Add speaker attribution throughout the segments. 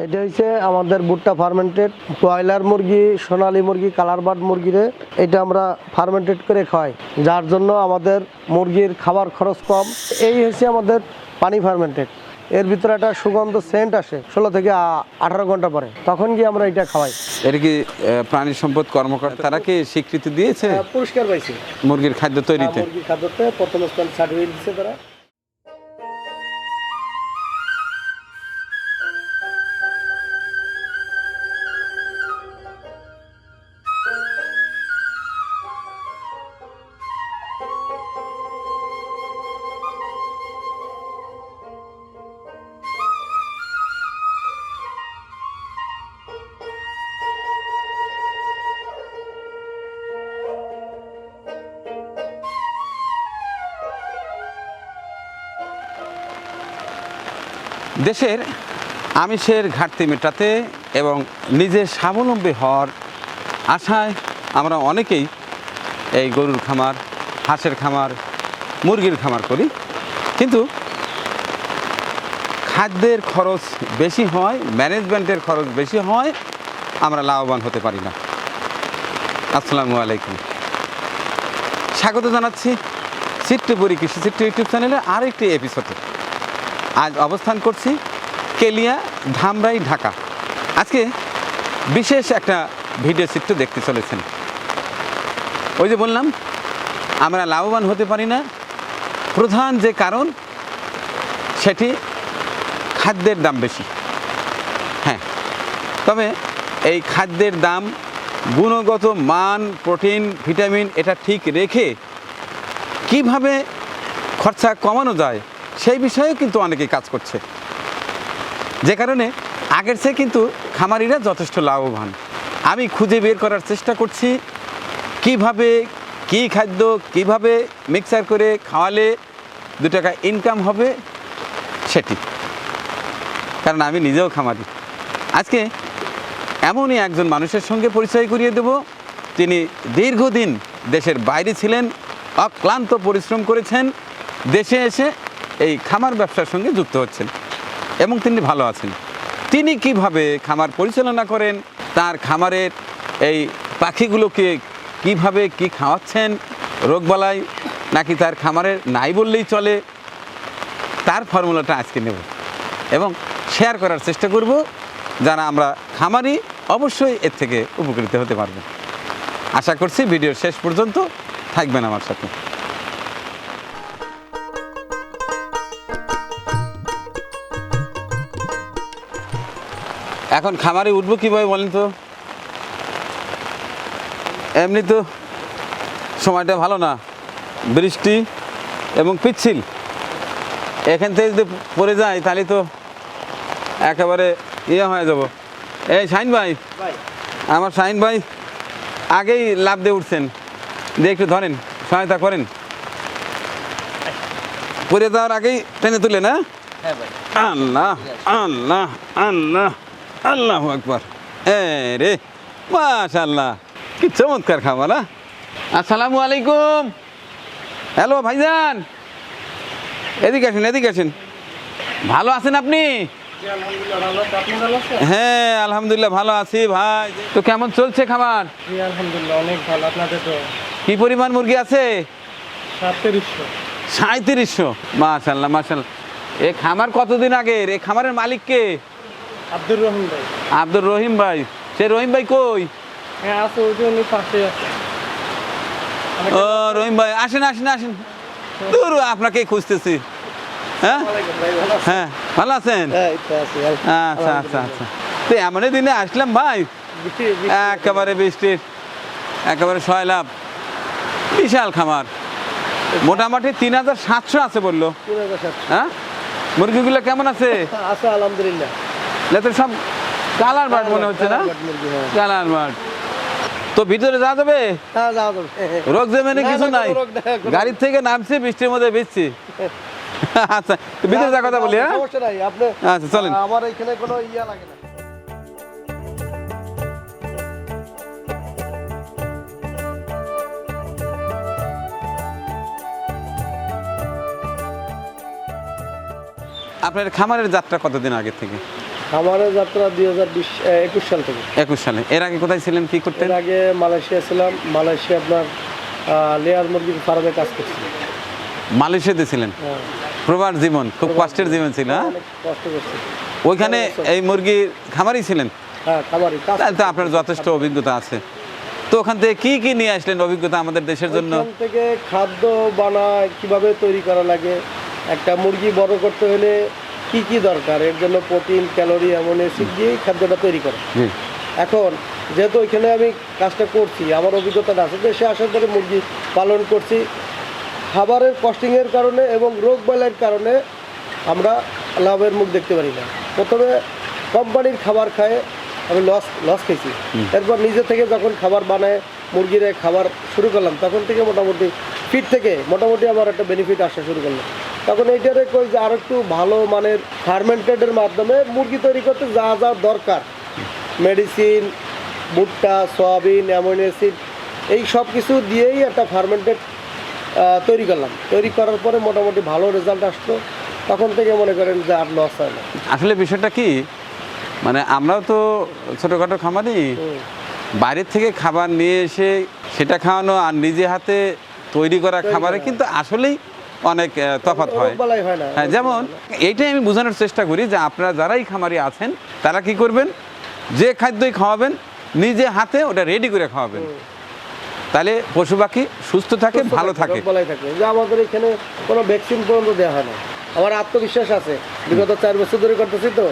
Speaker 1: এটা হচ্ছে আমাদের ভুট্টা ফার্মেন্টেড ব্রয়লার মুরগি সোনালী মুরগি কালার বার্ড মুরগিরে এটা আমরা ফার্মেন্টেড করে খাই যার জন্য আমাদের মুরগির খাবার খরচ কম। এই হচ্ছে আমাদের পানি ফার্মেন্টেড। এর ভিতরে একটা সুগন্ধ সেন্ট আসে ষোলো থেকে আঠারো ঘণ্টা পরে তখন গিয়ে আমরা এটা খাওয়াই।
Speaker 2: এটা কি প্রাণী সম্পদ কর্মকর্তা তারা কি স্বীকৃতি দিয়েছে?
Speaker 1: পুরস্কার পাইছি।
Speaker 2: মুরগির খাদ্য তৈরিতে?
Speaker 1: মুরগির খাদ্যতে প্রথম স্থান সার্টিফিকেট দিচ্ছে তারা।
Speaker 2: দেশের আমিষের ঘাটতি মেটাতে এবং নিজের স্বাবলম্বী হওয়ার আশায় আমরা অনেকেই এই গরুর খামার, হাঁসের খামার, মুরগির খামার করি। কিন্তু খাদ্যের খরচ বেশি হয়, ম্যানেজমেন্টের খরচ বেশি হয়, আমরা লাভবান হতে পারি না। আসসালামু আলাইকুম। স্বাগত জানাচ্ছি চিত্রপুরী কৃষি চিত্র ইউটিউব চ্যানেলে আরেকটি এপিসোডে। আজ অবস্থান করছি কেলিয়া ধামরাই, ঢাকা। আজকে বিশেষ একটা ভিডিও চিত্র দেখতে চলেছেন। ওই যে বললাম, আমরা লাভবান হতে পারি না। প্রধান যে কারণ, সেটি খাদ্যের দাম বেশি। হ্যাঁ তবে এই খাদ্যের দাম, গুণগত মান, প্রোটিন, ভিটামিন, এটা ঠিক রেখে কীভাবে খরচা কমানো যায় সেই বিষয়েও কিন্তু অনেকেই কাজ করছে। যে কারণে আগের চেয়ে কিন্তু খামারিরা যথেষ্ট লাভবান। আমি খুঁজে বের করার চেষ্টা করছি, কীভাবে, কি খাদ্য, কীভাবে মিক্সার করে খাওয়ালে দু টাকা ইনকাম হবে সেটি। কারণ আমি নিজেও খামারি। আজকে এমনই একজন মানুষের সঙ্গে পরিচয় করিয়ে দেব, তিনি দীর্ঘদিন দেশের বাইরে ছিলেন, অক্লান্ত পরিশ্রম করেছেন, দেশে এসে এই খামার ব্যবসার সঙ্গে যুক্ত হচ্ছেন এবং তিনি ভালো আছেন। তিনি কীভাবে খামার পরিচালনা করেন, তার খামারের এই পাখিগুলোকে কীভাবে কি খাওয়াচ্ছেন, রোগবালাই, নাকি তার খামারের নাই বললেই চলে, তার ফর্মুলাটা আজকে নেব এবং শেয়ার করার চেষ্টা করব যারা আমরা খামারি অবশ্যই এর থেকে উপকৃত হতে পারব আশা করছি ভিডিওর শেষ পর্যন্ত থাকবেন আমার সাথে। এখন খামারে উঠবো কীভাবে বলেন তো? এমনি তো সময়টা ভালো না। বৃষ্টি এবং পিচ্ছিল। এখান থেকে যদি পড়ে যায় তাহলে তো একেবারে ইয়ে হয়ে যাব। এই শাইন ভাই আমার শাহিন ভাই আগেই লাভ দিয়ে উঠছেন। দিয়ে একটু ধরেন সহায়তা করেন। পরে যাওয়ার আগেই টেনে তুলে না?
Speaker 1: হ্যাঁ
Speaker 2: আল্লাহ আল্লাহ আল্লাহ। আল্লাহ আকবর। এ রে মাশাল্লাহ কি চমৎকার খাবার? আসসালামু আলাইকুম। হ্যালো ভাইজান। এদিকে আসেন এদিকে আসেন। ভালো আছেন আপনি? হ্যাঁ আলহামদুলিল্লাহ ভালো আছি ভাই। তো কেমন চলছে খাবার?
Speaker 1: আলহামদুলিল্লাহ অনেক ভালো। আপনাদের তো?
Speaker 2: কি পরিমাণ মুরগি আছে? সাঁত্রিশশো। মাশাল্লাহ মাশাল্লাহ এ খামার কতদিন আগের? এ খামারের মালিক কে?
Speaker 1: আব্দুর রহিম ভাই।
Speaker 2: আব্দুর রহিম ভাই সে রহিম ভাই কই?
Speaker 1: হ্যাঁ আছে ওই যে উনি পাশে আছে।
Speaker 2: ও রহিম ভাই আসেন আসেন আসেন। দূর আপনাকেই খুঁজতেছি। হ্যাঁ? হ্যাঁ ভালো আছেন?
Speaker 1: হ্যাঁ
Speaker 2: আচ্ছা আচ্ছা আচ্ছা। তো এমনই দিনে আসলাম ভাই। একেবারে বৃষ্টির একেবারে ছয় লাভ বিশাল খামার। মোটামুটি তিন হাজার সাতশো আছে বলল। হ্যাঁ? মুরগিগুলো কেমন আছে?
Speaker 1: আছে আলহামদুলিল্লাহ।
Speaker 2: সব কালার মনে হচ্ছে না? কালার বার্ড তো ভিতরে যাওয়া যাবে?
Speaker 1: হ্যাঁ যাবে।
Speaker 2: রোগ জমেনে
Speaker 1: না,
Speaker 2: কিছু নাই। গাড়ির থেকে নামছি বৃষ্টির মধ্যে ভিজছি। আচ্ছা ভিতরে যা কথা বলি হ্যাঁ? আচ্ছা, চলেন।
Speaker 1: আমার এখানে কোনো ইয়া লাগে না।
Speaker 2: আপনার খামারের যাত্রা কতদিন আগে থেকে?
Speaker 1: খামারের যাত্রা দুই হাজার বিশ একুশ সাল থেকে।
Speaker 2: একুশ সালে। এর আগে কোথায় ছিলেন কি করতেন?
Speaker 1: এর আগে মালয়েশিয়া ছিলাম। মালয়েশিয়া আপনার লেয়ার মুরগির ফার্মে কাজ করছি।
Speaker 2: মালয়েশিয়াতে ছিলেন?
Speaker 1: হ্যাঁ,
Speaker 2: প্রবাস জীবন খুব কষ্টের জীবন। ছিল হ্যাঁ?
Speaker 1: কষ্ট করছি।
Speaker 2: ওইখানে এই মুরগির খামারই ছিলেন?
Speaker 1: হ্যাঁ খামারি
Speaker 2: তাহলে তো আপনার যথেষ্ট অভিজ্ঞতা আছে। তো ওখান থেকে কি কি নিয়ে আসলেন অভিজ্ঞতা আমাদের দেশের জন্য?
Speaker 1: থেকে খাদ্য বানায় কীভাবে তৈরি করা লাগে? একটা মুরগি বড় করতে হলে কি কি দরকার? এর জন্য প্রোটিন ক্যালোরি এমন অ্যাসিড দিয়েই খাদ্যটা তৈরি করে। এখন যেহেতু ওইখানে আমি কাজটা করছি আমার অভিজ্ঞতাটা আছে দেশে আসার পরে মুরগি পালন করছি। খাবারের কস্টিংয়ের কারণে এবং রোগ বালাইয়ের কারণে আমরা লাভের মুখ দেখতে পারি না। প্রথমে কোম্পানির খাবার খায় আমি লস লস খেয়েছি। এরপর নিজে থেকে যখন খাবার বানায় মুরগিরে খাবার শুরু করলাম তখন থেকে মোটামুটি ফিট থেকে মোটামুটি আমার একটা বেনিফিট আসা শুরু করল। তখন এইটারে কই যে আর একটু ভালো মানের ফার্মেন্টেডের মাধ্যমে মুরগি তৈরি করতে যা যা দরকার। মেডিসিন ভুট্টা সয়াবিন অ্যামোনিয়া অ্যাসিড এই সব কিছু দিয়েই একটা ফার্মেন্টেড তৈরি করলাম। তৈরি করার পরে মোটামুটি ভালো রেজাল্ট আসতো তখন থেকে মনে করেন যে আর লস হয় না।
Speaker 2: আসলে বিষয়টা কি? মানে আমরাও তো ছোটোখাটো খামারি। বাইরের থেকে খাবার নিয়ে এসে সেটা খাওয়ানো আর নিজে হাতে তৈরি করা খাবারে কিন্তু আসলেই অনেক তফাৎ হয়।
Speaker 1: হয়
Speaker 2: যেমন এইটাই আমি বোঝানোর চেষ্টা করি যে আপনারা যারাই খামারি আছেন তারা কি করবেন? যে খাদ্যই খাওয়াবেন নিজে হাতে ওটা রেডি করে খাওয়াবেন। তাহলে পশু পাখি সুস্থ থাকে ভালো থাকে।
Speaker 1: আমাদের এখানে কোনো ভ্যাকসিন পর্যন্ত দেওয়া হয় না। আমার আত্মবিশ্বাস আছে। বিগত চার বছর ধরে করতেছি তো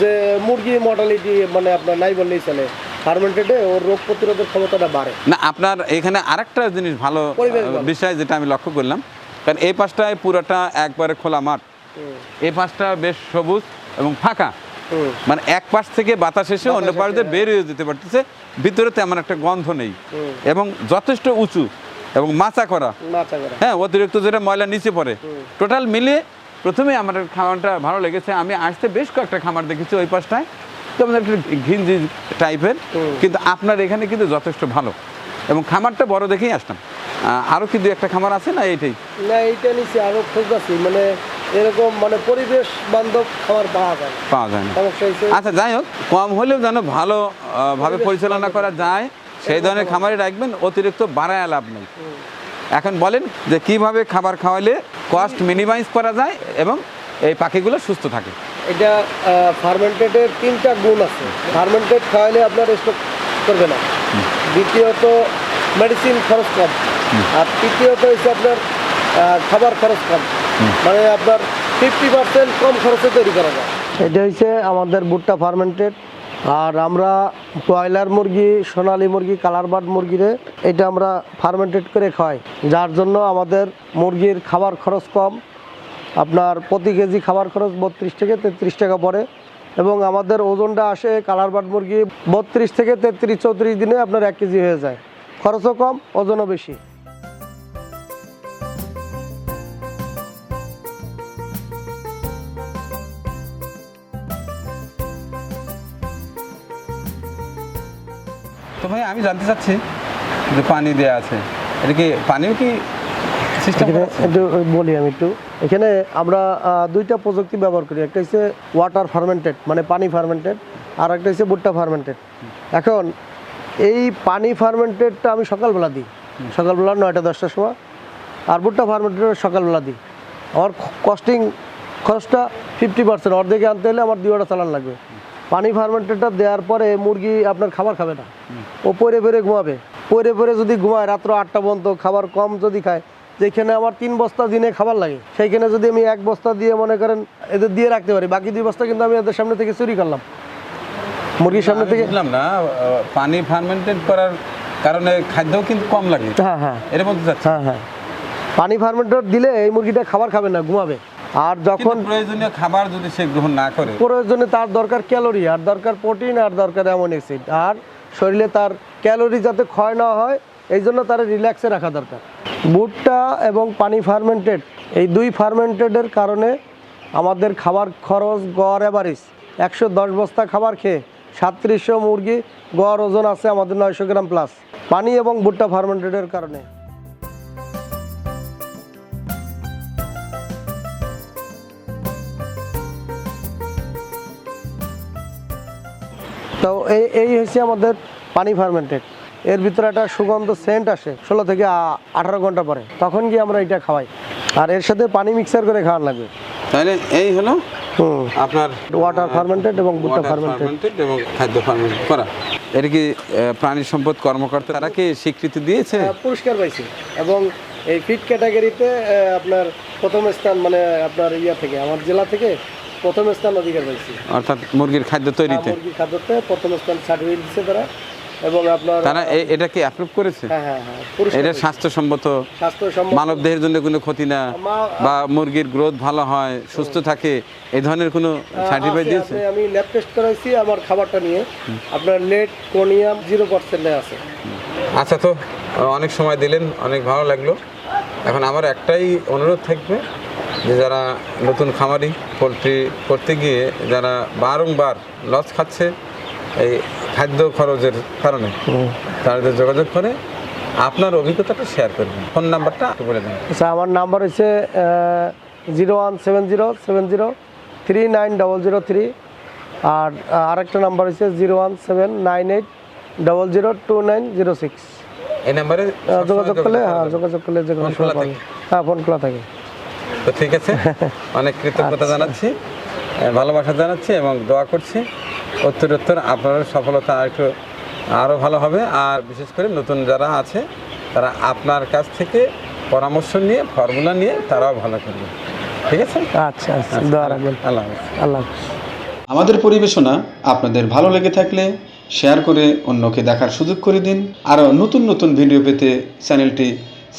Speaker 1: যে মুরগি মর্টালিটি মানে আপনার নাই বললেই চলে। ফার্মেন্টেডে ওর রোগ প্রতিরোধের ক্ষমতাটা বাড়ে।
Speaker 2: না আপনার এখানে আরেকটা জিনিস ভালো। বিষয় যেটা আমি লক্ষ্য করলাম কারণ এই পাশটায় পুরোটা একবারে খোলা মাঠ। এই পাশটা বেশ সবুজ এবং ফাঁকা। মানে এক পাশ থেকে বাতাস এসে অন্য পাশ দিয়ে হয়ে। যেতে পারতেছে ভিতরে তেমন একটা গন্ধ নেই। এবং যথেষ্ট উঁচু এবং মাচা করা। হ্যাঁ অতিরিক্ত যেটা ময়লা নিচে পড়ে। টোটাল মিলিয়ে প্রথমে আমার খাবারটা ভালো লেগেছে। আমি আসতে বেশ কয়েকটা খামার দেখেছি ওই পাশটায়। যেমন একটু ঘিঞ্জি টাইপের কিন্তু আপনার এখানে কিন্তু যথেষ্ট ভালো। এবং খামারটা বড় দেখেই আসলাম। আহ, আরও কি দু একটা খামার আছে না এইটাই
Speaker 1: না এইটা নিচে আরও খোঁজাছি মানে এরকম মানে পরিবেশ বান্ধব খাবার পাওয়া যায়।
Speaker 2: পাওয়া যায় না। আচ্ছা যাই হোক কম হলেও যেন ভালো আহ, ভাবে পরিচালনা করা যায় সেই ধরনের খামারে রাখবেন অতিরিক্ত বাড়ায় লাভ নেই। এখন বলেন যে কীভাবে খাবার খাওয়ালে কস্ট মিনিমাইজ করা যায় এবং এই পাখিগুলো সুস্থ থাকে।
Speaker 1: এটা ফার্মেন্টেডের তিনটা গুণ আছে। ফার্মেন্টেড খাওয়ালে আপনার স্টক করবে না। দ্বিতীয়ত মেডিসিন খরচ কম। আর তৃতীয়ত হচ্ছে আপনার খাবার খরচ কম। মানে আপনার ফিফটি পার্সেন্ট কম খরচে তৈরি করা যায়। এটা হচ্ছে আমাদের ভুট্টা ফার্মেন্টেড আর আমরা ব্রয়লার মুরগি সোনালী মুরগি কালার বার্ড মুরগিরে এটা আমরা ফার্মেন্টেড করে খাওয়াই। যার জন্য আমাদের মুরগির খাবার খরচ কম। আপনার প্রতি কেজি খাবার খরচ বত্রিশ থেকে তেত্রিশ টাকা পড়ে এবং আমাদের ওজনটা আসে কালার বাট মুরগি বত্রিশ থেকে তেত্রিশ চৌত্রিশ দিনে আপনার এক কেজি হয়ে যায়। খরচও কম, ওজনও বেশি।
Speaker 2: তো ভাই, আমি জানতে চাচ্ছি যে পানি দেওয়া আছে। এটা কি পানিও কি
Speaker 1: একটু বলি আমি একটু। এখানে আমরা দুইটা প্রযুক্তি ব্যবহার করি। একটা হচ্ছে ওয়াটার ফার্মেন্টেড মানে পানি ফার্মেন্টেড আর একটা হচ্ছে ভুট্টা ফার্মেন্টেড এখন, এই পানি ফার্মেন্টেডটা আমি সকালবেলা দিই। সকালবেলা নয়টা, দশটার সময়, আর ভুট্টা ফার্মেন্টেড সকালবেলা দিই। আমার কস্টিং খরচটা ফিফটি পার্সেন্ট অর্ধেকে আনতে হলে আমার দুইটা চালান লাগবে। পানি ফার্মেন্টেডটা দেওয়ার পরে মুরগি আপনার খাবার খাবে না। ও পরে পরে ঘুমাবে। পরে পরে যদি ঘুমায়, রাত্র আটটা পর্যন্ত খাবার কম যদি খায় যেখানে আমার তিন বস্তা দিনে খাবার লাগে সেইখানে যদি আমি এক বস্তা দিয়ে মনে করেন এদের দিয়ে রাখতে পারি বাকি দুই বস্তা কিন্তু আমি এদের সামনে থেকে চুরি করলাম। মুরগির সামনে থেকে
Speaker 2: বুঝলাম না পানি ফার্মেন্টেড করার কারণে খাদ্যও কিন্তু কম লাগে।
Speaker 1: হ্যাঁ হ্যাঁ।
Speaker 2: এর মধ্যে
Speaker 1: হ্যাঁ হ্যাঁ। পানি ফার্মেন্টেড দিলে এই মুরগিটা খাবার খাবে না ঘুমাবে। আর যখন
Speaker 2: প্রয়োজনীয় খাবার যদি সে গ্রহণ না করে
Speaker 1: প্রয়োজনে তার দরকার ক্যালোরি আর দরকার প্রোটিন আর দরকার অ্যামোন অ্যাসিড। আর শরীরে তার ক্যালোরি যাতে ক্ষয় না হয় এই জন্য তারা রিল্যাক্সে রাখা দরকার। ভুট্টা এবং পানি ফার্মেন্টেড এই দুই ফার্মেন্টেডের কারণে আমাদের খাবার খরচ, গড় অ্যাভারেজ একশো দশ বস্তা খাবার খেয়ে সাতত্রিশশো মুরগি গড় ওজন আছে আমাদের নয়শো গ্রাম প্লাস পানি এবং ভুট্টা ফার্মেন্টেডের কারণে। তো এই এই হচ্ছে আমাদের পানি ফার্মেন্টেড এর ভিতরে একটা সুগন্ধ সেন্ট আসে ষোলো থেকে আঠারো ঘণ্টা পরে। তখন গিয়ে আমরা এটা খাওয়াই। আর এর সাথে পানি মিক্সার করে খাওয়ান লাগবে।
Speaker 2: তাহলে এই হলো আপনার
Speaker 1: ওয়াটার ফার্মেন্টেড এবং ভুট্টা ফার্মেন্টেড
Speaker 2: এবং খাদ্য ফার্মেন্টেড করা। এটা কি প্রাণী সম্পদ কর্মকর্তা তারা কি স্বীকৃতি দিয়েছে?
Speaker 1: পুরস্কার পাইছি। এবং এই ফিট ক্যাটাগরিতে আপনার প্রথম স্থান মানে আপনার ইয়া থেকে আমার জেলা থেকে প্রথম স্থান অধিকার পাইছি।
Speaker 2: অর্থাৎ মুরগির খাদ্য তৈরিতে।
Speaker 1: মুরগির খাদ্যতে প্রথম স্থান সার্টিফিকেট দিচ্ছে তারা। এবং আপনার
Speaker 2: তারা এটা কি অ্যাপ্রুভ করেছে?
Speaker 1: হ্যাঁ হ্যাঁ হ্যাঁ
Speaker 2: এটা। স্বাস্থ্যসম্মত
Speaker 1: স্বাস্থ্য সম্মত
Speaker 2: মানব দেহের জন্য কোনো ক্ষতি না বা মুরগির গ্রোথ ভালো হয় সুস্থ থাকে এই ধরনের কোনো সার্টিফিকেট
Speaker 1: আছে,
Speaker 2: দিয়েছে?
Speaker 1: আমি ল্যাব টেস্ট করাইছি আমার খাবারটা নিয়ে। আপনার লেট কোনিয়াম জিরো পার্সেন্টে আছে।
Speaker 2: আচ্ছা তো অনেক সময় দিলেন অনেক ভালো লাগল। এখন আমার একটাই অনুরোধ থাকবে যে যারা নতুন খামারি পোলট্রি করতে গিয়ে যারা বারংবার লস খাচ্ছে এই খাদ্য খরচের কারণে। তাদের যোগাযোগ করে আপনার অভিজ্ঞতাটা শেয়ার করবেন। ফোন নাম্বারটা বলে দেন।
Speaker 1: আচ্ছা আমার নাম্বার হচ্ছে zero one seven zero seven zero three nine double zero three আর আরেকটা নাম্বার হচ্ছে zero one seven nine eight double zero two nine zero six
Speaker 2: এই নাম্বারে
Speaker 1: যোগাযোগ করলে হ্যাঁ যোগাযোগ করলে যে কোনো হ্যাঁ ফোন খোলা থাকে।
Speaker 2: তো ঠিক আছে। অনেক কৃতজ্ঞতা জানাচ্ছি ভালোবাসা জানাচ্ছি এবং দোয়া করছি। উত্তরোত্তর আপনার সফলতা একটু আরও ভালো হবে। আর বিশেষ করে নতুন যারা আছে তারা আপনার কাছ থেকে পরামর্শ নিয়ে ফর্মুলা নিয়ে তারাও ভালো করবে। ঠিক আছে?
Speaker 1: আচ্ছা আচ্ছা। রাখবেন।
Speaker 2: আল্লাহ
Speaker 1: আল্লাহ
Speaker 3: আমাদের পরিবেশনা আপনাদের ভালো লেগে থাকলে শেয়ার করে অন্যকে দেখার সুযোগ করে দিন। আরও নতুন নতুন ভিডিও পেতে চ্যানেলটি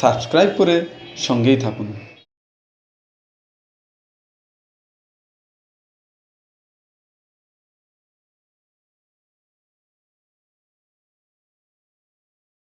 Speaker 3: সাবস্ক্রাইব করে সঙ্গেই থাকুন।